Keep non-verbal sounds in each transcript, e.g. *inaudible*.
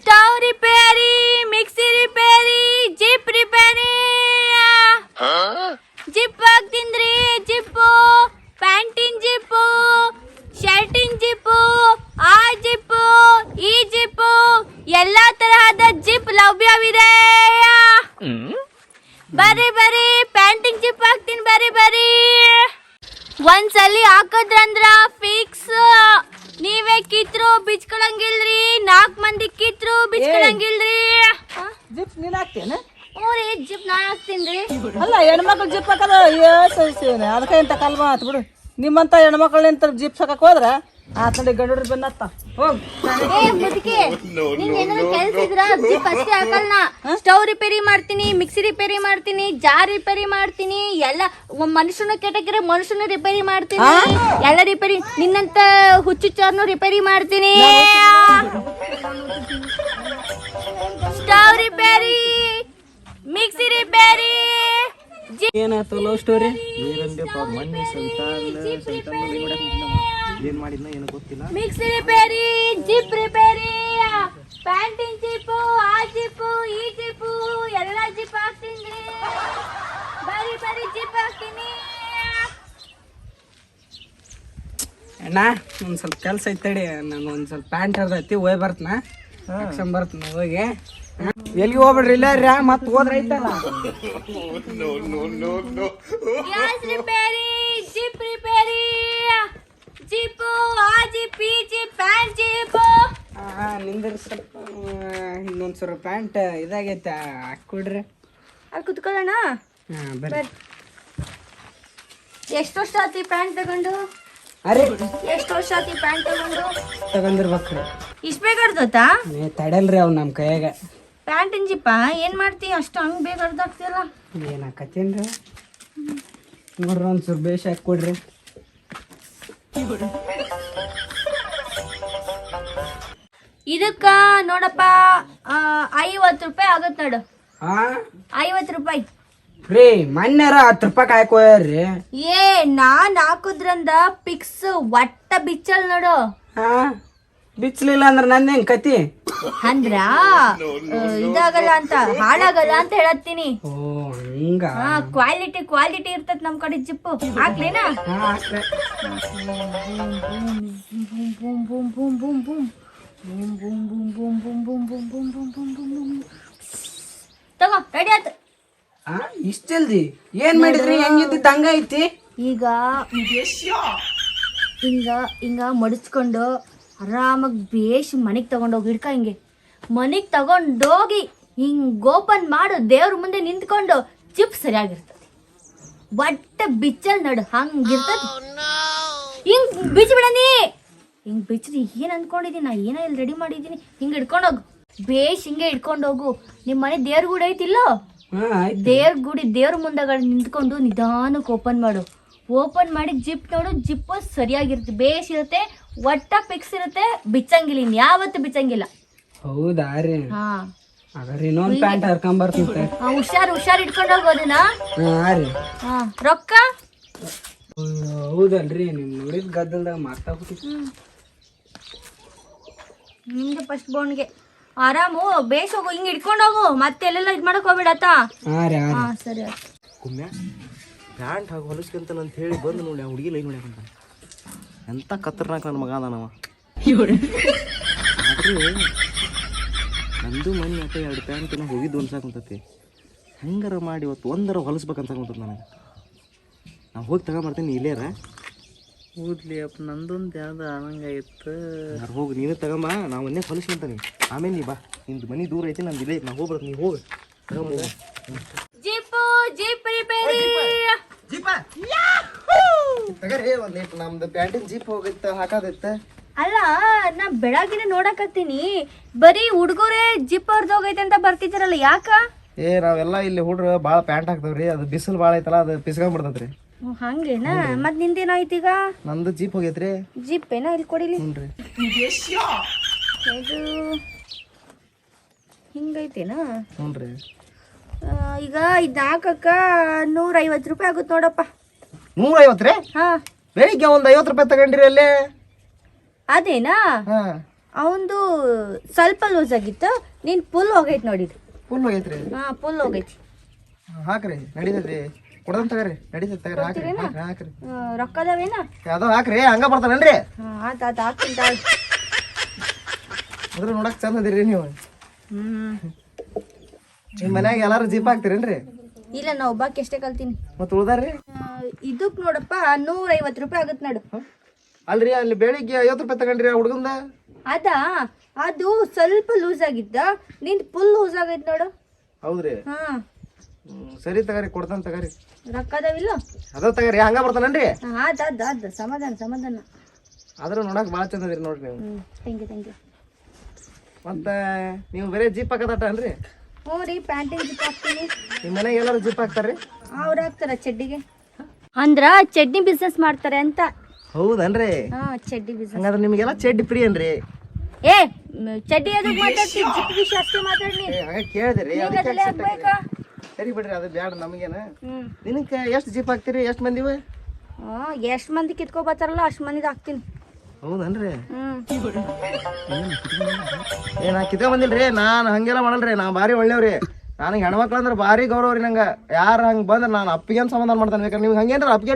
Stop. Zip ನೀನ್ ಹಾಕ್ತೇನೆ. ಊರಿ ಜಿಪ್ ನಾ ಹಾಕ್ತೀನ್ರಿ ಅಲ್ಲ ಹೆಣ್ಮಕ್ಳು ಜಿಪ್ ಹಾಕಲ್ಲ ಅದಕ್ಕೆ ಇಂತ ಕಲ್ಮ ಮಾತು ಬಿಡು. ನಿಮ್ಮಂತ ಹೆಣ್ಮಕ್ಳು ನಿಂತ ಜಿಪ್ ಹಾಕಕ್ ಹೋದ್ರ ಆತ ನೋಡಿ ಗಂಡು ಬೆನ್ನತ್ತ. ಹೋಗ್. ಏ ಮುದುಕಿ ನಿಂಗೆ ಏನಾದ್ರು ಕೆಲ್ಸ ಇದ್ರ? ಜಿಪ್ ಅಷ್ಟೇ ಹಾಕಲ್ಲ ಸ್ಟವ್ ರಿಪೇರಿ ಮಾಡ್ತೀನಿ ಮಿಕ್ಸಿ ರಿಪೇರಿ ಮಾಡ್ತೀನಿ ಜಾರ್ ರಿಪೇರಿ ಮಾಡ್ತೀನಿ ಎಲ್ಲ ಮನುಷ್ಯನ ಕೆಟಕಿರ ಮನುಷ್ಯನ ರಿಪೇರಿ ಮಾಡ್ತೀನಿ. ಎಲ್ಲ ರಿಪೇರಿ ನಿನ್ನಂತ ಹುಚ್ಚುಚ್ಚಾರ್ನು ರಿಪೇರಿ ಮಾಡ್ತೀನಿ. ಸ್ಟವ್ ರಿಪೇರಿ ಮಿಕ್ಸಿ ರಿಪೇರಿ ಏನಾಯ್ತು? ಲವ್ ಸ್ಟೋರಿ ಏನಂದ್ಯಪ್ಪ ಮೊನ್ನೆ ಸೈತಾನ್ ಸೈತಾನ್ ಏನ್ ಮಾಡಿದ್ನ ಏನು ಗೊತ್ತಿಲ್ಲ. ಮಿಕ್ಸಿ ರಿಪೇರಿ ಜಿಪ್ ರಿಪೇರಿ ಪ್ಯಾಂಟಿಂಗ್ ಜಿಪ್ಪು ಆ ಜಿಪ್ಪು ಈ ಜಿಪ್ಪು ಎಲ್ಲ ಜಿಪ್ ಹಾಕ್ತೀನಿ. ಬರಿ ಬರಿ ಜಿಪ್ ಹಾಕ್ತೀನಿ. ಅಣ್ಣ ಒಂದ್ ಸ್ವಲ್ಪ ಕೆಲ್ಸ ಐತಡಿ ನಂಗೆ ಒಂದ್ ಸ್ವಲ್ಪ ಪ್ಯಾಂಟ್ ಹರ್ದೈತಿ ಹೋಗಿ ಬರ್ತನ. ಹಾಕ್ಸಂಡ್ ಬರ್ತನ ಹೋಗಿ. ಎಲ್ಲಿಗೆ ಹೋಗ್ಬೇಡ್ರಿ? ಇಲ್ಲ ರೀ ಮತ್ತೆ ಹೋದ್ರ ಐತಲ್ಲ? Gas repair zip repair zip ಆ ಜಿಪ್ ಈ ಜಿಪ್ ಪ್ಯಾಂಟ್ ಜಿಪ್ಪು ನಿಂದ್ರ ಸ್ವಲ್ಪ ಇನ್ನೊಂದು ಸ್ವಲ್ಪ ಪ್ಯಾಂಟ್ ಇದಾಗೈತೆ ಹಾಕ್ಕೊಡ್ರಿ. ಅಲ್ಲಿ ಕುತ್ಕೊಳ್ಳೋಣ? ಹಾಂ ಬರ್ರಿ. ಎಷ್ಟು ವರ್ಷ ಆತಿ ಪ್ಯಾಂಟ್ ತಗೊಂಡು? ಅರೆ ಎಷ್ಟು ವರ್ಷ ಆತಿ ಪ್ಯಾಂಟ್ ತಗೊಂಡು? ತಗೊಂಡಿರ್ಬೇಕ್ರಿ. ಇಷ್ಟು ಏ ತಡಲ್ರಿ ಅವ್ ನಮ್ಮ ಕೈಯಾಗ. ಪ್ಯಾಂಟಿನ ಜಿಪ್ಪ ಏನ್ ಮಾಡ್ತಿ? ಅಷ್ಟು ಹಂಗ್ ಬೇಗ ಅರ್ಧಾಗ್ತಿಯಲ್ಲ ಏನಾಕತ್ತೇನ್ರಿ? ನೋಡ್ರಿ ಒಂದ್ ಸ್ವಲ್ಪ ಬೇಷ್ ಹಾಕಿ ಕೊಡ್ರಿ. ಇದಕ್ಕ ನೋಡಪ್ಪ ಐವತ್ತು ರೂಪಾಯಿ ಆಗತ್ ನೋಡು. ಐವತ್ ಐವತ್ತು ರೂಪಾಯಿ. ರೀ ಮೊನ್ನೆರ ಹತ್ತು ರೂಪಾಯಿ ಕಾಯ್ಕೋಯ್ರಿ ಏ ನಾನ್ ಹಾಕುದ್ರಂದ ಪಿಕ್ಸ್ ಒಟ್ಟ ಬಿಚ್ಚಲ್ ನೋಡು. ಹಾ ಬಿಚ್ಚಲಿಲ್ಲ ಅಂದ್ರೆ ನಂದ್ ಹೆಂಗ್ ಕತಿ? ಅಂದ್ರ ಆ, ಇದಾಗಲ್ಲ ಅಂತ ಹಾಳಾಗಲ್ಲ ಅಂತ ಹೇಳತ್ತೀನಿ. ಓ ಹಂಗ? ಹಾ ಕ್ವಾಲಿಟಿ ಕ್ವಾಲಿಟಿ ಇರ್ತದ ನಮ್ ಕಡೆ ಜಿಪ್ಪು. ಹಾಕ್ಲೇನಾ? ಹಾ ಅಷ್ಟೇ. Boom boom boom boom boom boom boom boom boom boom boom boom boom boom boom boom boom ತಗೋ ರೆಡಿ ಆಯ್ತು. ಇಷ್ಟ ಜಲ್ದಿ? ಏನ್ ಮಾಡಿದ್ರಿ? ಹೆಂಗಿದ್ದು ಹಂಗ ಐತಿ? ಈಗ ಹಿಂಗ ಹಿಂಗ ಮಡಿಸ್ಕೊಂಡು ಆರಾಮಾಗಿ ಬೇಷ್ ಮನೆಗೆ ತಗೊಂಡೋಗಿ ಹಿಡ್ಕ ಹಿಂಗೆ. ಮನೆಗೆ ತಗೊಂಡೋಗಿ ಹಿಂಗೆ ಓಪನ್ ಮಾಡು ದೇವ್ರ ಮುಂದೆ ನಿಂತ್ಕೊಂಡು ಚಿಪ್ ಸರಿಯಾಗಿರ್ತದೆ. ಒಟ್ಟ ಬಿಚ್ಚಲ್ ನಡು ಹಂಗಿರ್ತದೆ. ಹಿಂಗ್ ಬಿಚ್ಚಿ ಬಿಡನಿ ಹಿಂಗ್ ಬಿಚ್ಚಿ ಏನ್ ಅನ್ಕೊಂಡಿದೀನಿ? ನಾ ಏನೋ ಇಲ್ಲಿ ರೆಡಿ ಮಾಡಿದೀನಿ? ಹಿಂಗ್ ಹಿಡ್ಕೊಂಡೋಗು. ಬೇಷ್ ಹಿಂಗೆ ಹಿಡ್ಕೊಂಡೋಗು. ನಿಮ್ಮ ಮನೆ ದೇವ್ರ ಗುಡಿ ಐತಿಲ್ಲೋ? ದೇವ್ರ ಗುಡಿ ದೇವ್ರ ಮುಂದೆಗಳು ನಿಂತ್ಕೊಂಡು ನಿಧಾನಕ್ಕೆ ಓಪನ್ ಮಾಡು. ಓಪನ್ ಮಾಡಿ ಜಿಪ್ ನೋಡು ಜಿಪ್ ಸರಿಯಾಗಿರುತ್ತೆ ಬೇಷ್ ಇರುತ್ತೆ. ಒಟ್ಟ ಪಿಕ್ಸ್ ಇರುತ್ತೆ ಬಿಚ್ಚಂಗಿಲ್ಲ ಇನ್ ಯಾವತ್ತು ಬಿಚ್ಚಂಗಿಲ್ಲ. ಹೌದಾ ರೀ? ಹಾ. ಹಾಗಾದ್ರೆ ಇನ್ನೊಂದ್ ಪ್ಯಾಂಟ್ ಹರ್ಕೊಂಡ್ ಬರ್ತೀನಿ ಆ, ಹುಷಾರ್ ಹುಷಾರ್ ಇಟ್ಕೊಂಡು ಹೋಗೋದನ್ನ ಹಾ ರೀ. ಹಾ ರೊಕ್ಕ? ಹೌದಲ್ರಿ ನಿಮ್ ನೋಡಿದ ಗದ್ದಲ್ದಾಗ ಮಾತಾಡ್ಬಿಟ್ಟು ನಿಮ್ಗೆ ಫಸ್ಟ್ ಬೋನ್ಗೆ ಆರಾಮು ಬೇಸ್ ಹೋಗು ಹಿಂಗ್ ಹಿಡ್ಕೊಂಡು ಹೋಗು ಮತ್ತೆ ಎಲ್ಲೆಲ್ಲ ಇದ್ ಮಾಡಕ್ ಹೋಗ್ಬಿಡತ್ತ ಹಾ ರೀ ಹಾ ಹಾ ಸರಿ ಆಯ್ತು. ಕುಮ್ಯ ಪ್ಯಾಂಟ್ ಹಾಕಿ ಹೊಲಿಸ್ಕೊಂತಾನ ಅಂತ ಹೇಳಿ ಬಂದು ನೋಡಿ ಆ ಹುಡುಗಿ ಲೈನ್ ಹೊಡ್ಯಾಕಂತ ಎಂತ ಕತ್ತರ್ನಾಕ ನನ್ನ ಮಗ ಅದಾನವ? ನಂದು ಮನೆ ಅಂತ ಎರಡು ಪ್ಯಾಂಟ್ ತಿನ್ನ ಹೋಗಿದ್ದು ಅನ್ಸಾಕಂತತಿ ಹೆಂಗಾರ ಮಾಡಿ ಇವತ್ತು ಒಂದರ ಹೊಲಿಸ್ಬೇಕಂತ ಅನ್ಕೊಂತದ ನನಗೆ. ನಾ ಹೋಗಿ ತಗೊಂಬರ್ತೀನಿ ಇಲ್ಲೇರ? ಹೌದ್ಲಿ ಅಪ್ಪ ನಂದೊಂದು ಯಾವ್ದು ಆನಂಗಾಗಿತ್ತು. ಯಾರು ಹೋಗಿ ನೀನು ತಗೊಂಬ ನಾ ಒಂದೇ ಹೊಲಿಸ್ಕೊಂತಾನೆ ಆಮೇಲೆ ನೀ ಬಾ ನಿಂದು ಮನೆ ದೂರ ಐತಿ ನಂದು ಇಲ್ಲೇ ನಾ ಹೋಗ್ಬರ್ತೀನಿ ನೀ ಹೋಗಿ. ತಗೊಂಬ. ಜಿಪ್ ರಿಪೇರಿ ತಗರಿ ಒಂದ್ ನಮ್ದು ಪ್ಯಾಂಟಿನ ಜೀಪ್ ಹೋಗಿತ್ತ ಹಾಕೋದಿತ್ತ. ಅಲ್ಲ ನಾ ಬೆಳಗಿನ ನೋಡಕತ್ತೀನಿ. ಬರೀ ಹುಡುಗರೇ ಜಿಪ್ ಹರ್ದೋಗೈತೆ ಅಂತ ಬರ್ತಿದ್ದೀರಲ್ಲ ಯಾಕ? ಏ ನಾವೆಲ್ಲ ಇಲ್ಲಿ ಹುಡ್ರು ಬಾಳ ಪ್ಯಾಂಟ್ ಹಾಕ್ತಾವ್ರಿ ಅದು ಬಿಸಿಲು ಬಾಳ ಐತಲ್ಲ ಅದು ಪಿಸ್ಕೊಂಡ್ಬಿಡ್ತೈತ್ರಿ ಹ್ಮ್, ಹಂಗೇನಾ ಮತ್ ಈಗ? ನಂದು ಜೀಪ್ ಹೋಗೈತ್ರಿ. ಜಿಪ್ ಏನೋ ಇಲ್ಲಿ ಕೊಡಿಲಿ. ಹ್ಞೂ ಇದು ಹಿಂಗೈತೇನಾ? ಹ್ಞೂ ರೀ. ಆ, ಈಗ ಇದು ಹಾಕಕ್ಕ ನೂರ ಐವತ್ತು ರೂಪಾಯಿ ಆಗುತ್ತೆ ನೋಡಪ್ಪ. ನೂರ ಐವತ್ತು ರೀ ಹಾ. ಬೆಳಿಗ್ಗೆ ಒಂದು ಐವತ್ತು ರೂಪಾಯಿ ತಗೊಂಡ್ರಿ ಅಲ್ಲೇ? ಅದೇನಾ? ಹಾಂ. ಅವಂದು ಸ್ವಲ್ಪ ಲೂಸ್ ಆಗಿತ್ತು. ನೀನ್ ಫುಲ್ ಹೋಗೈತಿ ನೋಡಿದ್ರು. ಫುಲ್ ಹೋಗೈತ್ರಿ? ಹಾ ಫುಲ್ ಹೋಗೈತಿ. ಹಾಕ್ರಿ. ನಡೀತೈತ್ರಿ. ಕೊಡೋನ್ ತಗರಿ. ನಡೀತೈತಿ ತಗರಿ. ಹಾಕ್ರಿ. ಹಾಕ್ರಿ ಹಾಕ್ರಿ. ರೊಕ್ಕ ಅದಾವೇನ ಯಾವ್ದೋ ಹಾಕ್ರಿ. ಹಂಗ ಬರ್ತಾನೇನ್ರಿ ಹಾ ಆತ ಆತ ಹಾಕ್ತೀನಿ ತಾಳು. ಅದ್ರ ನೋಡಕ್ ಚಂದ ಅದಿರಿ ನೀವು. ಹ್ಮ್. ನಿಮ್ ಮನ್ಯಾಗ ಎಲ್ಲಾರು ಜೀಪ್ ಹಾಕ್ತಿರೇನ್ರಿ? ಇಲ್ಲ ನಾ ಒಬ್ಬಾಕಿ ಎಷ್ಟೇ ಕಲ್ತೀನಿ. ಮತ್ತೆ ಉಳ್ದಾರ್ರಿ? ಇದಕ್ ನೋಡಪ್ಪ ನೂರ ಐವತ್ತು ರೂಪಾಯಿ ಆಗತ್ ನೋಡು. ಅಲ್ರಿ ಅಲ್ಲಿ ಬೆಳಿಗ್ಗೆ ಐವತ್ತು ರೂಪಾಯಿ ತಗೊಂಡ್ರಿ ಹುಡುಗಂದ? ಅದ ಅದು ಸ್ವಲ್ಪ ಲೂಸ್ ಆಗಿದ್ದ ನಿಂದ್ ಫುಲ್ ಲೂಸ್ ಆಗೈತ್ ನೋಡು. ಹೌದ್ರಿ? ಹಾ. ಸರಿ ತಗರಿ ಕೊಡ್ತಾನ ತಗರಿ. ರೊಕ್ಕ ಅದಾವಿಲ್ಲ? ಅದ ತಗರಿ ಹಂಗ ಬರ್ತಾನನ್ರಿ? ಅದ ಅದ ಅದ ಸಮಾಧಾನ ಸಮಾಧಾನ. ಆದ್ರ ನೋಡಕ್ ಭಾಳ ಚಂದ ಅದಿರಿ ನೋಡ್ರಿ ನೀವು. ಥ್ಯಾಂಕ್ ಯು ಥ್ಯಾಂಕ್ ಯು ಮತ್ತ ನೀವು ಬೇರೆ ಜೀಪ್ ಹಾಕದಟ ಅನ್ರಿ ಹ್ಞೂ ರೀ ಪ್ಯಾಂಟಿಗೆ ಜೀಪ್ ಹಾಕ್ತೀನಿ. ನಿಮ್ಮ ಮನೆಗೆ ಎಲ್ಲರೂ ಜೀಪ್ ಹಾಕ್ತಾರ್ರಿ? ಅವ್ರು ಹಾಕ್ತಾರ ಚಡ್ಡಿಗೆ. ಅಂದ್ರ ಚಡ್ನಿ ಬಿಸ್ನೆಸ್ ಮಾಡ್ತಾರೆ ಅಂತ. ಹೌದನ್ರಿ? ಹಾ ಚಡ್ಡಿ ಬಿಸ್ನೆಸ್ ಹಂಗಾದ್ರೆ ನಿಮಗೆಲ್ಲ ಚಡ್ಡಿ ಫ್ರೀ ಏನ್ರಿ? ಏ ಚಡ್ಡಿ ಅದಕ್ಕೆ ಮಾತಾಡ್ತಿ ಜಿಪ್ ವಿಷಯ ಅಷ್ಟೇ ಮಾತಾಡ್ನಿ ಹಂಗ ಕೇಳಿದ್ರಿ ಸರಿ ಬಿಡ್ರಿ ಅದು ಬ್ಯಾಡ ನಮಗೇನ. ಹ್ಮ್. ದಿನಕ್ಕ ಎಷ್ಟು ಜೀಪ್ ಹಾಕ್ತೀರಿ ಎಷ್ಟು ಮಂದಿವು? ಹಾ ಎಷ್ಟ್ ಮಂದಿ ಕಿತ್ಕೊ ಬರ್ತಾರಲ್ಲ ಅಷ್ಟ್ ಮಂದಿಗೆ ಹಾಕ್ತೀನಿ. ಹೌದನ್ರಿ? ಹ್ಮ್. ಏ ನಾ ಕಿತ್ಕೊಂಡ್ ಬಂದಿಲ್ರಿ ನಾನು ಹಂಗೆಲ್ಲ ಮಾಡಲ್ರಿ ನಾ ಭಾರಿ ಒಳ್ಳೆಯವ್ರಿ ನನಗೆ ಹೆಣ್ಮಕ್ಳು ಅಂದ್ರೆ ಭಾರಿ ಗೌರವ ರೀ ನಂಗೆ. ಯಾರು ಹಂಗೆ ಬಂದ್ರೆ ನಾನು ಅಪ್ಪಿಗೇನು ಸಮಾಧಾನ ಮಾಡ್ತಾನೆ ಬೇಕಾದ್ರೆ ನೀವು ಹಂಗೇನ್ರ ಅಪ್ಪಿಗೆ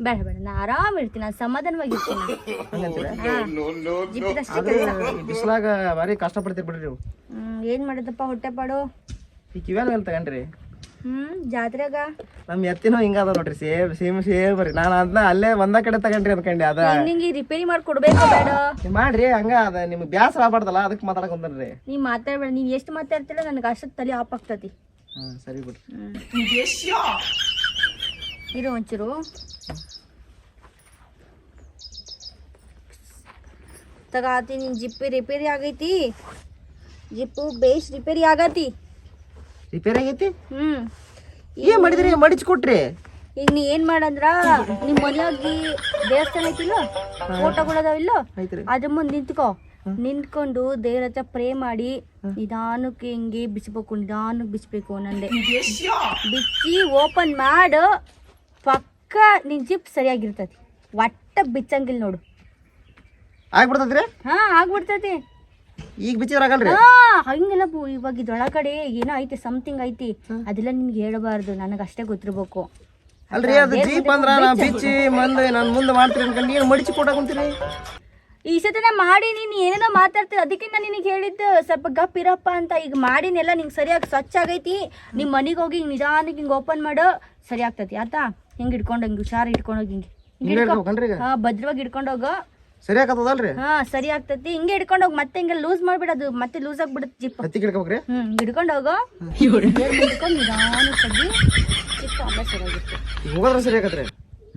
ಬೇಡ ಬೇಡ ನಾ ಆರಾಮ್ ಇರ್ತೀನಿ ನಾನು ಸಮಾಧಾನವಾಗಿರ್ತೀನಿ ಬಿಸಿಲಾಗ ಭಾರಿ ಕಷ್ಟಪಡ್ತೀರಿ ಬಿಡ್ರಿ ನೀವು. ಏನು ಮಾಡೋದಪ್ಪ ಹೊಟ್ಟೆ ಪಾಡು? ಈ ಕಿವ್ಯಾಲ ತಗೊಂಡ್ರಿ? ಹ್ಮ್ ಜಾತ್ರೆಗ? ನಮ್ಮ ಎತ್ತಿನೂ ಹಿಂಗ ಅದ ನೋಡ್ರಿ ಸೇಮ್ ಸೇಮ್ ಸೇಮ್ ಬರ್ರಿ ನಾನು ಅದನ್ನ ಅಲ್ಲೇ ಒಂದ ಕಡೆ ತಗೊಂಡ್ರಿ ಅನ್ಕೊಂಡೆ ಅದ. ನಿಂಗೆ ರಿಪೇರಿ ಮಾಡಿ ಕೊಡ್ಬೇಕು ಬೇಡ? ನೀವ್ ಮಾಡ್ರಿ ಹಂಗ ಅದ. ನಿಮ್ಗೆ ಬ್ಯಾಸರ ಆಗ್ಬಾರ್ದಲ್ಲ ಅದಕ್ಕೆ ಮಾತಾಡಕೊಂತನ್ರಿ ನೀ ಮಾತಾಡ್ಬೇಡ ನೀನ್ ಎಷ್ಟು ಮಾತಾಡ್ತಿಲ್ಲ ನನಗೆ ಅಷ್ಟು ತಲೆ ಆಪ್ ಆಗ್ತತಿ. ಹಾ ಸರಿ ಬಿಡ್ರಿ. ಇರು ಒಂಚೂರು. ತಗಾತಿ ನಿನ್ ಜಿಪ್ಪಿ ರಿಪೇರಿ ಆಗೈತಿ. ಜಿಪ್ಪು ಬೇಸ್ ರಿಪೇರಿ ಆಗತಿ. ರಿಪೇರಿ ಆಗೈತಿ? ಹ್ಮ್. ಏನ್ ಮಾಡಿದ್ರಿ? ಮಡಿಚ್ ಕೊಟ್ರಿ? ಈಗ ನೀ ಏನ್ ಮಾಡಂದ್ರ ನಿಮ್ ಮನೆಯಾಗಿ ದೇವಸ್ಥಾನ ಐತಿಲ್ಲ ಫೋಟೋಗಳದಾವಿಲ್ಲ ಅದ್ರ ಮುಂದೆ ನಿಂತ್ಕೋ. ನಿಂತ್ಕೊಂಡು ದೇವ್ರ ಹತ್ರ ಪ್ರೇ ಮಾಡಿ ನಿಧಾನಕ್ಕೆ ಹಿಂಗೆ ಬಿಸಿಬೇಕು ನಿಧಾನಕ್ಕೆ ಬಿಸ್ಬೇಕು ನಂದೆ. ಬಿಚ್ಚಿ ಓಪನ್ ಮಾಡು ಪಕ್ಕ ನಿನ್ ಜಿಪ್ ಸರಿಯಾಗಿರ್ತತಿ. ಒಟ್ಟ ಬಿಚ್ಚಂಗಿಲ್ಲ ನೋಡು. ಆಗ್ಬಿಡ್ತದ್ರಿ ಹಾ ಆಗ್ಬಿಡ್ತತಿ. ಈಗ ಬಿಚ್ಚಿದ್ರಾಗಲ್ರಿ ಹಾ ಹಂಗೆಲ್ಲ ಬು- ಇವಾಗ ಇದೊಳಗಡೆ ಏನೋ ಐತಿ ಸಮಥಿಂಗ್ ಐತಿ. ಅದೆಲ್ಲ ನಿನ್ಗೆ ಹೇಳಬಾರ್ದು ನನಗೆ ಅಷ್ಟೇ ಗೊತ್ತಿರ್ಬೇಕು. ಅಲ್ರಿ ಅದು ಜೀಪ್ ಅಂದ್ರ ನಾ ಬಿಚ್ಚಿ ಮಂದಿ ನಾನು ಮುಂದೆ ಮಾಡ್ತೀನಿ ಅನ್ಕೊಂಡು ನೀನು ಮಡಿಚಿ ಈ ಸತಿ ನಾ ಮಾಡಿ ನೀನು ಏನೇನೋ ಮಾತಾಡ್ತೀರ ಅದಕ್ಕೆ ನಾನು ನಿನಗೆ ಹೇಳಿದ್ದು ಸ್ವಲ್ಪ ಗಪ್ ಇರಪ್ಪ ಅಂತ. ಈಗ ಮಾಡಿನೆಲ್ಲ ನಿಂಗೆ ಸರಿಯಾಗಿ ಸ್ವಚ್ಛ ಆಗೈತಿ. ನಿಮ್ಮ ಮನೆಗೆ ಹೋಗಿ ಹಿಂಗೆ ನಿಧಾನಕ್ಕೆ ಹಿಂಗೆ ಓಪನ್ ಮಾಡು ಸರಿ ಆಗ್ತತಿ ಆತ ಹಿಂಗೆ ಇಟ್ಕೊಂಡು ಹಿಂಗೆ ಹುಷಾರು ಇಟ್ಕೊಂಡೋಗಿ ಹಿಂಗೆ ಹಾ ಭದ್ರವಾಗಿ ಇಟ್ಕೊಂಡೋಗು ಸರಿ ಆಕತ್ತದಲ್ರಿ ಹಾ ಸರಿ ಆಗ್ತೈತಿ. ಹಿಂಗೆ ಹಿಡ್ಕೊಂಡೋಗಿ ಮತ್ತೆ ಹಿಂಗೆ ಲೂಸ್ ಮಾಡ್ಬಿಡೋದು. ಮತ್ತೆ ಲೂಸ್ ಆಗ್ಬಿಡುತ್ತೆ ಜಿಪ್ ಹತ್ತಿ ಹಿಡ್ಕೋಬೇಕ್ರಿ ಹ್ಮ್ ಹಿಡ್ಕೊಂಡು ತೆಗಿ ಚಿಕ್ಕ ಆಮೇಲೆ ಸರಿಯಾಗಿರ್ತದೆ ಹೋಗೋದ್ರ ಸರಿ ಆಗತ್ರಿ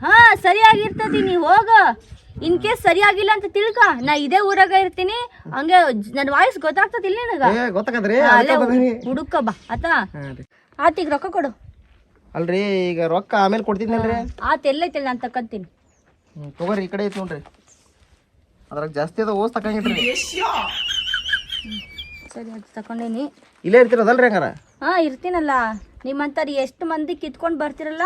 ಹಾ ಸರಿಯಾಗಿರ್ತತಿ ನೀ ಹೋಗ. ಇನ್ ಕೇಸ್ ಸರಿಯಾಗಿಲ್ಲ ಅಂತ ತಿಳ್ಕ. ನಾ ಇದೇ ಊರಾಗ ಇರ್ತೀನಿ. ಹಂಗೆ ನನ್ನ ವಾಯ್ಸ್ ಗೊತ್ತಾಗ್ತದಿಲ್ಲ ನಿನಗ? ಏ ಗೊತ್ತಾಗದ್ರಿ ಹಾ, ಅಲ್ಲೇ ಹುಡುಕ ಬಾ ಆತಾ? ಆತ ಈಗ ರೊಕ್ಕ ಕೊಡು. ಅಲ್ರಿ ಈಗ ರೊಕ್ಕ ಆಮೇಲೆ ಕೊಡ್ತಿದ್ನಲ್ರಿ? ಆತ ಎಲ್ಲೈತಿಲ್ಲ ನಾನು ತಕ್ಕಂತೀನಿ ತಗೋರಿ ಈ ಕಡೆ ಐತಿ ನೋಡ್ರಿ. ಅದ್ರಾಗ ಜಾಸ್ತಿ ಅದ ಓಸ್ ತಕಂಗಿಟ್ರಿ ಸರಿ ಅದು ತಕೊಂಡೇನಿ. ಇಲ್ಲೇ ಇರ್ತಿರೋದಲ್ರಿ ಹಂಗಾರ? ಹಾ ಇರ್ತೀನಲ್ಲ. ನಿಮ್ಮಂತಾರ ಎಷ್ಟು ಮಂದಿ ಕಿತ್ಕೊಂಡ್ ಬರ್ತಿರಲ್ಲ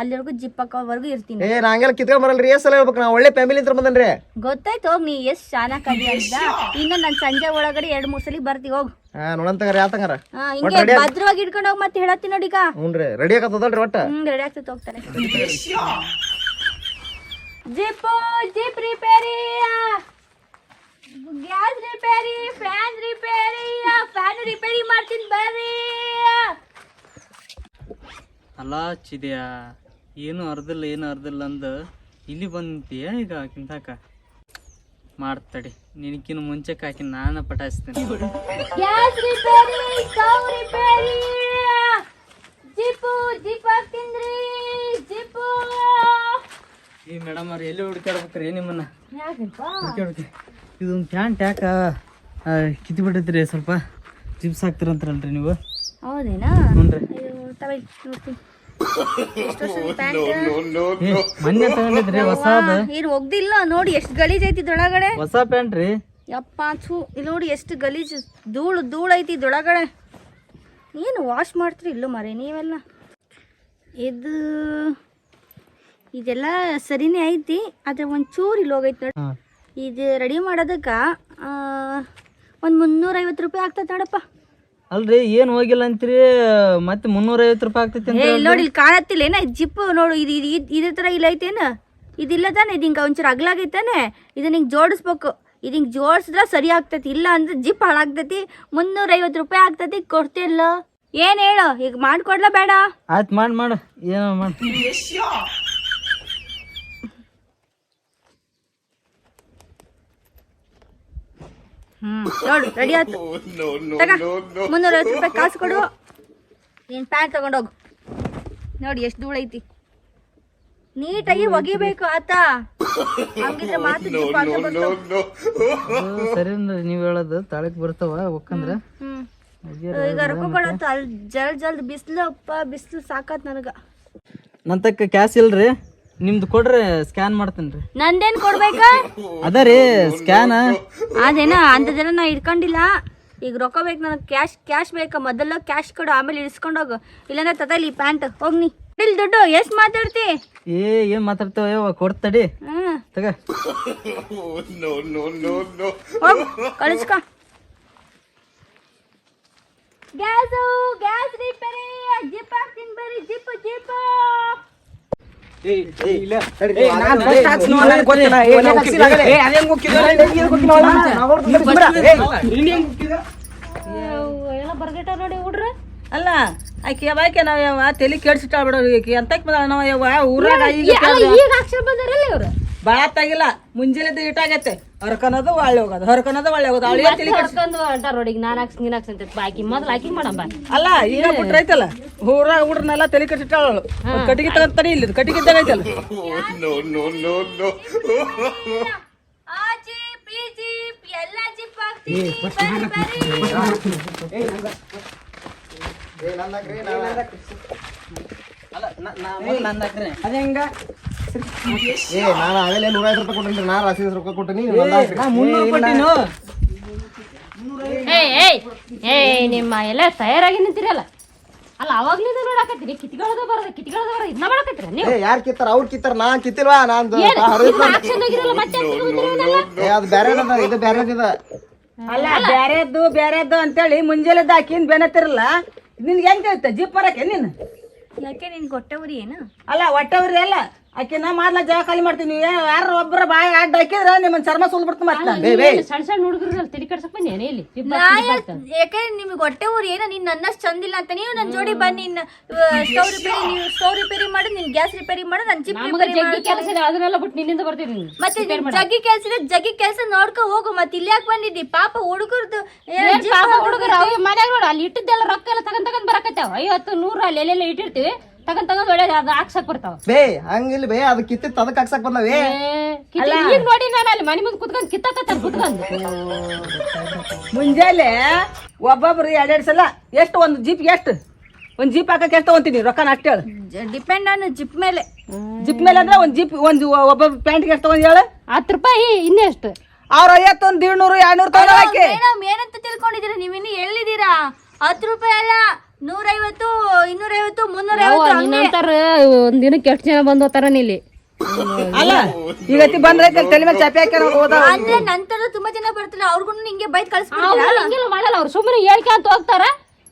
ಅಲ್ಲಿವರೆಗೂ ಜಿಪ್ಪಕ್ಕವರೆಗೂ ಇರ್ತೀನಿ. ಏ ನಾ ಹಂಗೆಲ್ಲ ಕಿತ್ಕೊಂಡ್ ಬರಲ್ರಿ ಎಸ್ ಸಲ ಹೇಳ್ಬೇಕು ನಾ ಒಳ್ಳೆ ಫ್ಯಾಮಿಲಿ ಅಂತ ಬಂದನ್ರಿ. ಗೊತ್ತಾಯ್ತು ಹೋಗ್ ನೀ ಎಷ್ಟ್ ಶಾನ ಕಡಿ ಅಂತ. ಇನ್ನು ನಾನು ಸಂಜೆ ಒಳಗಡೆ ಎರಡ್ ಮೂರ್ ಸಲ ಬರ್ತೀವಿ ಹೋಗ್. ಹಾ ನೋಡಂತಂಗಾರ ಯಾತಂಗಾರ ಹಾ ಹಿಂಗೆ ಭದ್ರವಾಗಿ ಇಟ್ಕೊಂಡು ಹೋಗಿ ಮತ್ತೆ ಹೇಳತ್ತೀನಿ ನೋಡಿಗ ಹ್ಞೂ ರೀ ರೆಡಿ ಆಗತ್ತದಲ್ರಿ ಒಟ್ಟ? ಹ್ಮ್ ರೆಡಿ ಆಗ್ತೈತೆ ಹೋಗ್ತಾರೆ. Zip zip repair gas repair fan repair fan repair ಮಾಡ್ತೀನಿ ಬರ್ರಿ. ಅಲ್ಲ ಚಿದ್ಯಾ ಏನು ಅರ್ದಿಲ್ಲ ಏನು ಅರ್ದಿಲ್ಲ ಅಂದ. ಇಲ್ಲಿ ಬಂದಿಯ ಈಗ ಕಿಂತಾಕ ಮಾಡ್ತಡಿ ನಿನಕಿನ ಮುಂಚೆ ಹಾಕಿ ನಾನು ಪಟಾಯಿಸ್ತೀನಿ. Gas repair stove repair zip zip ಹಾಕ್ತೀನ್ರಿ zip ಈ ಮೇಡಮ್ ಅವ್ರು ಎಲ್ಲಿ ಹುಡುಕಾಡ್ಬೇಕ್ರಿ ನಿಮ್ಮನ್ನ? ಇದೊಂದು ಪ್ಯಾಂಟ್ ಯಾಕ ಕಿತ್ತು ಬಿಟ್ಟೈತ್ರಿ ಸ್ವಲ್ಪ ಜಿಪ್ಸ್ ಹಾಕ್ತಿರಂತಾರಲ್ರಿ ನೀವು? ಹೌದೇನಾ? ಮೊನ್ನೆ ತಗೊಂಡಿದ್ರಿ ಹೊಸದ. ಏನು ಒಗ್ದಿಲ್ಲ ನೋಡಿ ಎಷ್ಟು ಗಲೀಜ್ ಐತಿ ದೊಳಗಡೆ ಹೊಸ ಪ್ಯಾಂಟ್ ರೀ ಯಪ್ಪ ಇಲ್ಲಿ ನೋಡಿ ಎಷ್ಟು ಗಲೀಜು ಧೂಳು ಧೂಳು ಐತಿ ದೊಳಗಡೆ ಏನು ವಾಶ್ ಮಾಡ್ತೀರಿ ಇಲ್ಲೂ ಮರೆ ನೀವೆಲ್ಲ? ಇದು ಇದೆಲ್ಲ ಸರಿನೇ ಐತಿ ಆದ್ರೆ ಒಂಚೂರು ಇಲ್ಲಿ ಹೋಗೈತಿ ನೋಡಿ. ಇದು ರೆಡಿ ಮಾಡೋದಕ್ಕೆ ಒಂದು ಮುನ್ನೂರೈವತ್ತು ರೂಪಾಯಿ ಆಗ್ತೈತೆ ನೋಡಪ್ಪ. ಅಲ್ರಿ ಏನ್ ಹೋಗಿಲ್ಲ ಅಂತೀರಿ? ಮತ್ತೆ ಮುನ್ನೂರ ಐವತ್ತು ರೂಪಾಯಿ ಆಗ್ತೈತಿ ಏ ಇಲ್ಲಿ ನೋಡಿ ಇಲ್ಲಿ ಕಾಣತ್ತಿಲ್ಲ ಏನ ಜಿಪ್ ನೋಡು ಇದು ಇದು ಇದು- ಇದೇ ಥರ ಇಲ್ಲ ಐತೇನ ಇದಿಲ್ಲ ತಾನೆ ಇದು ಹಿಂಗೆ ಒಂಚೂರು ಅಗ್ಲಾಗೈತಾನೆ ಇದನ್ನ ಹಿಂಗೆ ಜೋಡಿಸ್ಬೇಕು. ಇದು ಹಿಂಗೆ ಜೋಡಿಸಿದ್ರೆ ಸರಿ ಆಗ್ತೈತಿ ಇಲ್ಲ ಅಂದ್ರೆ ಜಿಪ್ ಹಾಳಾಗ್ತೈತಿ ಮುನ್ನೂರೈವತ್ತು ರೂಪಾಯಿ ಆಗ್ತೈತಿ ಕೊಡ್ತಿಲ್ಲ. ಏನು ಹೇಳು ಈಗ ಮಾಡ್ಕೊಡ್ಲಾ ಬೇಡ? ಆಯ್ತು ಮಾಡ್ ಮಾಡು. ಏನೋ ಮಾಡಿ. ಹ್ಮ್. ನೋಡು ರೆಡಿ ಆಯ್ತು? *laughs* ತಗ ಮುನ್ನೂರೈವತ್ತು ರೂಪಾಯಿ ಕಾಸು ಕೊಡು. ನೀನು ಪ್ಯಾಂಟ್ ತಗೊಂಡೋಗು. ನೋಡಿ ಎಷ್ಟು ಧೂಳು ಐತಿ. ನೀಟಾಗಿ ಒಗಿಬೇಕು ಆತ. ಹಂಗಿದ್ರೆ *laughs* ಮಾತು. *laughs* ಸರಿ ನೀವ್ ಹೇಳೋದು ತಾಳಕ್ ಬರ್ತಾವ ಒಕ್ಕಂದ್ರ? ಹ್ಮ್ ಈಗ ರೊಕ್ಕ ಕೊಡತ್ತ ಅಲ್ಲಿ ಜಲ್ ಜಲ್ದ್ ಬಿಸ್ಲಪ್ಪ ಬಿಸ್ಲು ಸಾಕತ್ ನನಗ. ನಂತಕ್ಕ ತಕ್ಕ ಕ್ಯಾಶ್ ಇಲ್ರಿ? ನಿಮ್ದು ಕೊಡ್ರಿ ಸ್ಕ್ಯಾನ್ ಮಾಡ್ತೇನ್ರಿ. ನಂದೇನ್ ಕೊಡ್ಬೇಕ? ಅದ ರೀ ಸ್ಕ್ಯಾನ್ ಅದೇನ ಅಂತದೇನ ಜನ ನಾ ಇಟ್ಕೊಂಡಿಲ್ಲ. ಈಗ ರೊಕ್ಕ ಬೇಕು ನನಗೆ ಕ್ಯಾಶ್ ಕ್ಯಾಶ್ ಬೇಕಾ. ಮೊದಲ ಕ್ಯಾಶ್ ಕೊಡು ಆಮೇಲೆ ಇಳಿಸ್ಕೊಂಡೋಗು ಇಲ್ಲಾಂದ್ರೆ ತದಲಿ ಪ್ಯಾಂಟ್ ಹೋಗ್ನಿ ಇಲ್ಲಿ ದುಡ್ಡು ಎಷ್ಟು ಮಾತಾಡ್ತಿ? ಏ ಏನ್ ಮಾತಾಡ್ತೇವೆ ಯವ್ವ ಕೊಡ್ತಡಿ ಹ್ಮ್. ತಗ. ಹೋಗು ಕಳಿಸ್ಕೊ. ಗ್ಯಾಸು ಗ್ಯಾಸ್ ರಿಪೇರಿ ಜಿಪ್ ಹಾಕ್ತೀನಿ ಬರ್ರಿ ಜಿಪ್ ಜಿಪ್. ಎಲ್ಲ ಬರ್ಗೆಟ ನೋಡಿ ಹುಡ್ರ. ಅಲ್ಲ ಆಕಿ ಯಾವಾಕೆ ನಾವ್ ಯಾವ ತಲೆ ಕೆಡ್ಸಿಟ್ಟಾಳ ಬಿಡೋ ಈಕಿ. ಎಂತಕ್ ಬಂದಾಳ ನಾವ್ ಯಾವ ಊರಾಗ ಈಗ ಈಗ ಅಕ್ಷರ ಬಂದಾರಲ್ಲ ಇವ್ರು? ಬಾಳ ತಾಗಿಲ್ಲ ಮುಂಜಾನೆ ಇಟ್ಟಾಗೈತೆ ಹೊರಕನದು ಒಳ್ಳೆ ಹೋಗೋದು ಹೊರಕನದು ಒಳ್ಳೆ ಹೋಗೋದು. ಅವಳಿಗೆ ಕರ್ಕೊಂಡು ಹೊಂಟಾರ ನೋಡಿ ನಾನು ಹಾಕ್ಸ್ ನೀನು ಹಾಕ್ಸ್ ಅಂತ ಬಾಕಿ ಮೊದಲು ಹಾಕಿ ಮಾಡಮ್ಮ ಅಲ್ಲ ಈಗ ಬಿಟ್ರೈತಲ್ಲ ಊರಾಗ ಹುಡ್ರನ್ನೆಲ್ಲ ತಲೆ ಕಟ್ಟಿಟ್ಟಾಳು ಕಟ್ಟಿಗೆ ತಗೊಂಡ್ ತಡಿ ಇಲ್ಲಿ ಕಟ್ಟಿಗೆ ತಗೈತಲ್ಲ. ಅದ ಹೆಂಗ? ಏ ನಾನು ನೂರೈವತ್ತು ರೂಪಾಯಿ ಕೊಟ್ಟಿನಿ ನಾ ರಾಶಿ ರೂಪಾಯಿ ಕೊಟ್ಟಿನಿ ಏಯ್ ಏಯ್ ಏಯ್ ನಿಮ್ಮ ಎಲ್ಲ ತಯಾರಾಗಿ ನಿಂತಿರಲ್ಲ. ಅಲ್ಲ ಅವಾಗ್ಲಿಂದ ನೋಡಾಕತ್ತೀರಿ? ಕಿತ್ಗಳದ ಬರೋದು ಕಿತ್ಗಳದ ಬರೋದು ಇದನ್ನ ಮಾಡಕತ್ತೀರ ನೀವು? ಏ ಯಾರು ಕಿತ್ತಾರ? ಅವ್ರು ಕಿತ್ತಾರ ನಾ ಕಿತ್ತಿಲ್ವಾ? ನಾನು ಆಕ್ಷನ್ ಹೋಗಿರಲ್ಲ ಮತ್ತೆ ಯಾಕ್ ಕಿತ್ಕೊಂಡ್ಬಂದಿರಲ್ಲ? ಏ ಅದು ಬೇರೆ ಇದು ಬೇರೆ ಅಲ್ಲ ಬ್ಯಾರೆದ್ದು ಬ್ಯಾರೆದ್ದು ಅಂತೇಳಿ ಮುಂಜಾನೆದ್ದು ಹಾಕಿನ್ ಬೆನತಿರಲ್ಲ ನಿನ್ಗೆ ಹೆಂಗ್ ತಿಳಿತ ಜೀಪ್ ಬರಕ್ಕೆ ನೀನು? ಯಾಕೆ ನಿನ್ ಕೊಟ್ಟವ್ರಿ ಏನು? ಅಲ್ಲ ಹೊಟ್ಟೆವ್ರಿ ಅಲ್ಲ. ಆಕೆ ನಾ ಮಾಡ್ಲ ಜಾಗ ಖಾಲಿ ಮಾಡ್ತೀನಿ. ಯಾರು ಒಬ್ಬರ ಬಾಯಿ ಅಡ್ಡ ಹಾಕಿದ್ರ ನಿಮ್ಮನ್ ಚರ್ಮ ಸುಲ್ಬಿಡ್ತು ಮತ್ತೆ. ಸಣ್ಣ ಸಣ್ಣ ಹುಡುಗರು ತಲೆ ಬನ್ನಿ ಏನೇ ಇಲ್ಲಿ. ಯಾಕಂದ್ರೆ ಯಾಕ್- ಯಾಕೆ ನಿಮ್ಗೆ ಹೊಟ್ಟೆ ಊರು ಏನೋ ನೀನ್ ನನ್ನಷ್ಟು ಚಂದಿಲ್ಲ ಅಂತ ನೀವು ನನ್ನ ಜೋಡಿ ಬನ್ನಿ ಸ್ಟವ್ ರಿಪೇರಿ ನೀವು ಸ್ಟವ್ ರಿಪೇರಿ ಮಾಡಿ ನಿನ್ ಗ್ಯಾಸ್ ರಿಪೇರಿ ಮಾಡಿ ನನ್ ಚಿಪ್ ರಿಪೇರಿ ಕೆಲಸ ಇದೆ ಅದನ್ನೆಲ್ಲ ಬಿಟ್ಟು ನಿನ್ನಿಂದ ಬರ್ತೀನಿ ಮತ್ತೆ ಜಗ್ಗಿ ಕೆಲಸ ಇದೆ ಜಗ್ಗಿ ಕೆಲ್ಸ ನೋಡ್ಕೊ ಹೋಗು ಮತ್ತೆ ಇಲ್ಲಿ ಯಾಕೆ ಬಂದಿದ್ದಿ? ಪಾಪ ಹುಡುಗರ್ದು ಪಾಪ ಹುಡುಗರು ಅವ್ ನೋಡು ನೋಡ ಅಲ್ಲಿ ಇಟ್ಟಿದ್ದೆಲ್ಲ ರೊಕ್ಕ ಎಲ್ಲ ತಗೊಂಡ್ ತಗೊಂಡ್ ಬರಕತ್ತಾವ. ಐವತ್ತು ನೂರು ಅಲ್ಲಿ ಎಲ್ಲೆಲ್ಲ ಇಟ್ಟಿರ್ತೀವಿ. ತಗೊಂಡ್ ತಗೊಂಡ್ ಒಳ್ಳೆ ಅದ ಹಾಕ್ಸಕ್ ಬರ್ತಾವ. ಬೇ ಹಂಗಿಲ್ಲ ಬೇ ಅದು ಕಿತ್ತಿತ್ತು ಅದಕ್ಕೆ ಹಾಕ್ಸಕ್ ಬಂದವೇ ಈಗ ನೋಡಿ ನಾನು ಅಲ್ಲಿ ಮನೆ ಮುಂದೆ ಕುತ್ಕೊಂಡ್ ಕಿತ್ತಕತ್ತ ಕುತ್ಕೊಂಡ್. ಮುಂಜಾನೆ ಒಬ್ಬೊಬ್ರು ಎರಡೆರಡು ಸಲ ಎಷ್ಟು ಒಂದು ಜೀಪ್ ಎಷ್ಟು? ಒಂದು ಜೀಪ್ ಹಾಕಕ್ಕೆ ಎಷ್ಟು ತಗೊಂತೀನಿ? ರೊಕ್ಕ ಅಷ್ಟೇ ಹೇಳು. ಡಿಪೆಂಡ್ ಆನ್ ಜಿಪ್ ಮೇಲೆ. ಜಿಪ್ ಮೇಲೆ ಅಂದ್ರೆ ಒಂದು ಜೀಪ್ ಒಂದು ಒಬ್ಬ ಪ್ಯಾಂಟ್ಗೆ ಎಷ್ಟು ತಗೊಂಡ್ ಹೇಳು? ಹತ್ತು ರೂಪಾಯಿ ಇನ್ನೆಷ್ಟು ಅವ್ರ ಐವತ್ತೊಂದು ದಿಡ್ನೂರು ಎರಡ್ನೂರು ತಗೊಂಡು ಹಾಕಿ ಏನಂತ ತಿಳ್ಕೊಂಡಿದೀರ ನೀವು ಇನ್ನು ಎಲ್ಲಿದ್ದೀರಾ? ಹತ್ತು ರೂಪಾಯಿ ಅಲ್ಲ. ನೂರೈವತ್ತು ಇನ್ನೂರೈವತ್ತು ಮುನ್ನೂರೈವತ್ತು ಹಂಗೆ. ನಿನ್ನಂತಾರ ಒಂದ್ ದಿನಕ್ಕೆ ಎಷ್ಟು ಜನ ಬಂದು ಹೋಗ್ತಾರ ಇಲ್ಲಿ ಅಲ್ಲ ಈಗತಿ ಬಂದ್ರೆ ತಲೆ ಮೇಲೆ ಚಾಪೆ ಹಾಕಿ ಹೋದ ಅಂದ್ರೆ ನಂತರ ತುಂಬಾ ಜನ ಬರ್ತಾರೆ ಅವ್ರಿಗೂ ಹಿಂಗೆ ಬೈಕ್ ಅವ್ರು ಕಳ್ಸ್ಬಿಡ್ತೀರಾ ಹಿಂಗೆಲ್ಲ ಮಾಡಲ್ಲ ಅವ್ರು ಸುಮ್ಮನೆ ಹೇಳ್ಕೊಂತ ಹೋಗ್ತಾರ.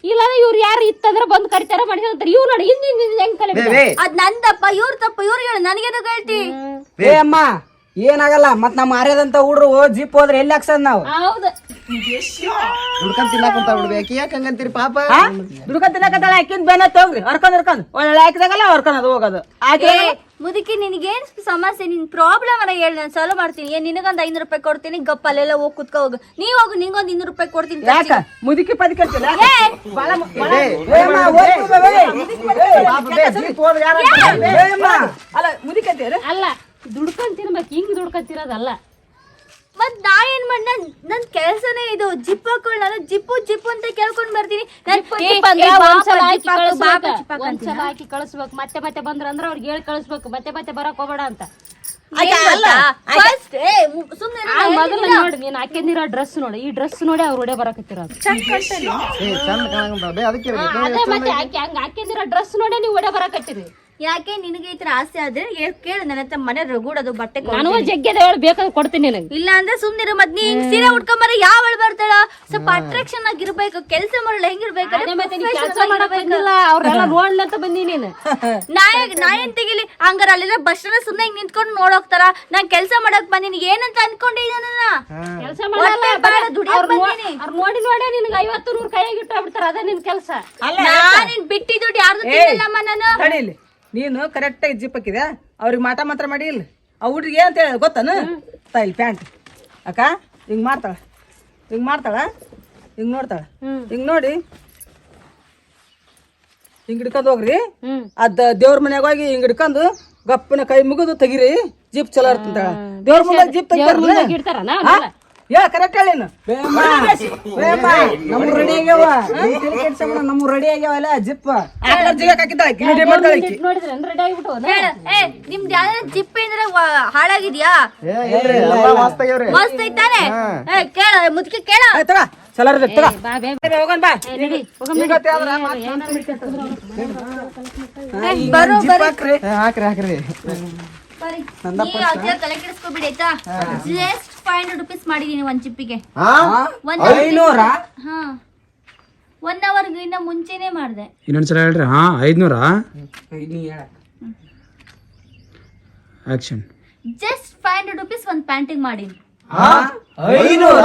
ಇಲ್ಲ ಇವ್ರು ಯಾರು ಇತ್ತಂದ್ರೆ ಬಂದ್ ಕರಿತಾರ ಮಾಡ್ಕೊಂತಾರೆ ಇವ್ ನೋಡಿ ಹಿಂದ್ ಹಿಂದ್ ಹಿಂದ್ ಹೆಂಗ್ ಕಲಿ ಏ ಅದ್ ನನ್ ತಪ್ಪ ಇವ್ರ ತಪ್ಪ ಇವ್ರು ಹೇಳು ನನಗೇನು ಹೇಳ್ತಿ ಏ ಅಮ್ಮ ಏನಾಗಲ್ಲ ಮತ್ ನಮ್ಮ ಆರ್ಯದಂತ ಹುಡ್ರು ಜೀಪ್ ಹೋದ್ರೆ ಎಲ್ಲಿ ಹಾಕ್ಸದ್ ನಾವು? ಹೌದು. ದುಡ್ಕೊಂಡ್ ಬಿಡ್ಬೇಕು. ಯಾಕೆ ಹಂಗಂತೀರಿ ಪಾಪ? ದುಡ್ಕೊಂಡ್ ತಿನ್ನಕತ್ತಾಳ ಹಾಕಿಂದ ಬೆನ್ನ ಹೋಗ್ರಿ. ಹರ್ಕೊಂಡ್ ಹರ್ಕೊಂಡ್. ಒಳ್ಳೆ ಹಾಕಿದಾಗಲ್ಲ ಹರ್ಕೊಂಡ್ ಹೋಗೋದು. ಹಾಕಿ ಮುದುಕಿ ನಿನಗೇನ್ ಸಮಸ್ಯೆ? ನಿನ್ ಪ್ರಾಬ್ಲಮ್ ಅನ್ನ ಹೇಳಿ ನಾನು ಸಾಲ್ವ್ ಮಾಡ್ತೀನಿ. ಏನ್ ನಿನಗೊಂದ್ ಐನೂರು ರೂಪಾಯಿ ಕೊಡ್ತೀನಿ ಗಪ್ಪ ಅಲ್ಲೆಲ್ಲ ಹೋಗಿ ಕುತ್ಕೋ ಹೋಗು. ನೀವ್ ಹೋಗು ನಿಂಗೊಂದ್ ಇನ್ನೂರು ರೂಪಾಯಿ ಕೊಡ್ತೀನಿ ಯಾಕ? ಮುದುಕಿ ಪದಕ ಅಲ್ಲ ಮುದುಕಿ ಅಲ್ಲ ದುಡ್ಕೊಂಡ್ ತಿನ್ಬೇಕು ಹಿಂಗ್ ದುಡ್ಕೊಂಡ್ ತಿನ್ನೋದಲ್ಲ ಮತ್ ನಾ ಏನ್ ಮಾಡ್ ನನ್ ನನ್ ಕೆಲ್ಸನೇ ಇದು ಜಿಪ್ ಹಾಕೊಂಡ್ ನಾನು ಜಿಪ್ಪು ಜಿಪ್ಪು ಅಂತ ಕೇಳ್ಕೊಂಡ್ ಬರ್ತೀನಿ. ನಾನ್ ಏ, ಜಿಪ್ ಅಂದ್ರೆ ಏ, ಬಾಪ, ಒಂದ್ಸಲ ಹಾಕಿ ಜಿಪ್ ಹಾಕು, ಬಾಪ, ಕಳಿಸ್ಬೇಕು ಜಿಪ್ ಹಾಕು ಒಂದ್ಸಲ ಹಾಕಿ ಕಳಿಸ್ಬೇಕು. ಮತ್ತೆ ಮತ್ತೆ ಬಂದ್ರ ಅಂದ್ರೆ ಅವ್ರಿಗೆ ಹೇಳಿ ಕಳಿಸ್ಬೇಕು. ಮತ್ತೆ ಮತ್ತೆ ಬರಕ್ ಹೋಗ್ಬೇಡ ಅಂತ? First, ಏ, ಮು- ಸುಮ್ನೆ ಇರು, ಆ ನಾನು ಮೊದಲು ಹೇಳ್ತೀನಿ. ನೋಡಿ ನೀನ್ ಹಾಕಿದಿರೋ ಡ್ರೆಸ್ ನೋಡಿ. ಈ ಡ್ರೆಸ್ ನೋಡಿ ಅವ್ರು ಹೊಡೆ ಬರಕತ್ತಿರೋದು. ಏ ಚಂದ ಬೇ. ಅದಕ್ಕೆ ಅದೇ ಮತ್ತೆ ಆಕೆ ಹಂಗ ಹಾಕಿದಿರೋ ಡ್ರೆಸ್ ನೋಡಿ ನೀವು ಹೊಡೆ ಬರಕತ್ತೀರಿ. ಯಾಕೆ ನಿನಗೆ ಈ ತರ ಆಸೆ ಆದ್ರೆ? ಹೇಳ್- ಕೇಳು ನನ್ನ ಹತ್ರ ಮನೆ ರಗೂಡೋದು ಬಟ್ಟೆ ಕೊಡು. ನಾನು ಜಗ್ಗದ ಹೇಳಿ ಬೇಕಾದ್ರೆ ಕೊಡ್ತೀನಿ ನಿನಗೆ. ಇಲ್ಲ ಅಂದ್ರೆ ಸುಮ್ನಿರು ಮತ್ ನೀ ಹಿಂಗ್ ಸೀರೆ ಉಟ್ಕೊಂಬರ ಯಾವಳು ಬರ್ತಾಳ? ಸ್ವಲ್ಪ ಅಟ್ರಾಕ್ಷನ್ ಆಗಿರ್ಬೇಕು ಕೆಲಸ ಮಾಡಲ್ಲ ಹೆಂಗಿರ್ಬೇಕಾದ್ರೆ ಮತ್ತೆ ನೀ ಕೆಲಸ ಮಾಡಕ್ ಬಂದಿಲ್ಲ ಅವ್ರೆಲ್ಲ ನೋಡ್ಲಿ ಅಂತ ಬಂದಿ ನೀನು. *laughs* ನಾಯ ನಾ ಏನ್ ತೆಗಿಲಿ ಹಂಗಾರ ಅಲ್ಲೆಲ್ಲ ಬಸ್ ಸ್ಟ್ಯಾಂಡ್ ಸುಮ್ನೆ ಹಿಂಗ್ ನಿಂತ್ಕೊಂಡು ನೋಡೋಗ್ತಾರ ನಾನ್ ಕೆಲ್ಸ ಮಾಡಕ್ ಬಂದಿನಿ ಏನಂತ ಅನ್ಕೊಂಡಿದ್ದೀನ ಕೆಲಸ ಮಾಡಲ್ಲ ಹೊಟ್ಟೆ ಬಾಳ ದುಡಿಯಕ್ ಅವ್ರ್ ನೋ- ಬಂದೀನಿ. ಅವ್ರ್ ನೋಡಿ ನೋಡಿ ನಿನಗೆ ಐವತ್ತು ನೂರು ಕೈಯಾಗಿ ಇಟ್ಟು ಬಿಡ್ತಾರ ಅದೇ ನಿನ್ ಕೆಲಸ. ನಾನ್ ಬಿಟ್ಟಿ ದುಡ್ಡು ಯಾರ್ದು ತಿನ್ನಲ್ಲಮ್ಮ ನಾನು? ತಡಿಲಿ. ನೀನು ಕರೆಕ್ಟಾಗಿ ಜಿಪ್ ಹಾಕಿದೆ ಅವ್ರಿಗೆ ಮಾಟ ಮಾತ್ರ ಮಾಡಿ ಇಲ್ಲ. ಆ ಹುಡ್ರಿಗೆ ಅಂತ ಹೇಳಿ ಗೊತ್ತಾನು? ತಾಯಿಲ್ ಪ್ಯಾಂಟ್. ಅಕ್ಕ ಹಿಂಗ್ ಮಾಡ್ತಾಳ. ಹಿಂಗ್ ಮಾಡ್ತಾಳ? ಹಿಂಗ್ ನೋಡ್ತಾಳ? ಹಿಂಗ್ ನೋಡಿ. ಹಿಂಗ್ ಹಿಡ್ಕೊಂಡು ಹೋಗ್ರಿ. ಅದ ದೇವ್ರ ಮನೆಯಾಗ ಹೋಗಿ ಹಿಂಗ್ ಹಿಡ್ಕೊಂಡು ಗಪ್ಪನ ಕೈ ಮುಗಿದು ತೆಗಿರಿ. ಜಿಪ್ ಚಲೋ ಇರ್ತಂತ. ದೇವ್ರ ಮನೆಯಾಗ ಜಿಪ್ ತೆಗಿತಾರಲ್ಲ ಹೇಳ ಕರೆಕ್ಟ್ ನಮ್ಮ ರೆಡಿ ಆಗ್ಯಾವ. ನಮ್ಮ ರೆಡಿ ಆಗ್ಯಾವಲ್ಲ ಜಿಪ್ ನಿಮ್ದು ಯಾವ್ದಾರ ಹಾಳಾಗಿದ್ಯಾ? ಮಸ್ತ್ ಐತಾನೆ? ಏ ಕೇಳ ಮುದ್ಕಿ ಕೇಳ. ಆಯ್ತ್ ತಗ ಚಲೋ ಬಾ ಬೇ ಬೇ, ಹೋಗೋಣ ಬಾ. ಏ, ಬರೋ ಬರೋ. ಹಾಕ್ರಿ. ಹಾಕ್ರಿ ತಲೆ ಕೆಡಿಸ್ಕೊಬಿಡಿ ಆಯ್ತಾ? ಜಸ್ಟ್ ಫೈವ್ ಹಂಡ್ರೆಡ್ ರುಪೀಸ್ ಮಾಡಿದೀನಿ ಒಂದ್ ಚಿಪ್ಪಿಗೆ ಹಾ? ಒಂದ್ ಐನೂರ? ಹಾ. ಒನ್ ಇನ್ನ ಮುಂಚೆನೆ ಮಾಡ್ದೆ. ಇನ್ನೊಂದ್ಸಲ ಹೇಳ್ರಿ ಹಾ? ಐದ್ನೂರಾ? ನೀ ಹೇಳ. Action just five hundred rupees ಒಂದ್ ಪ್ಯಾಂಟಿಗೆ ಮಾಡೀನಿ. ಐನೂರ?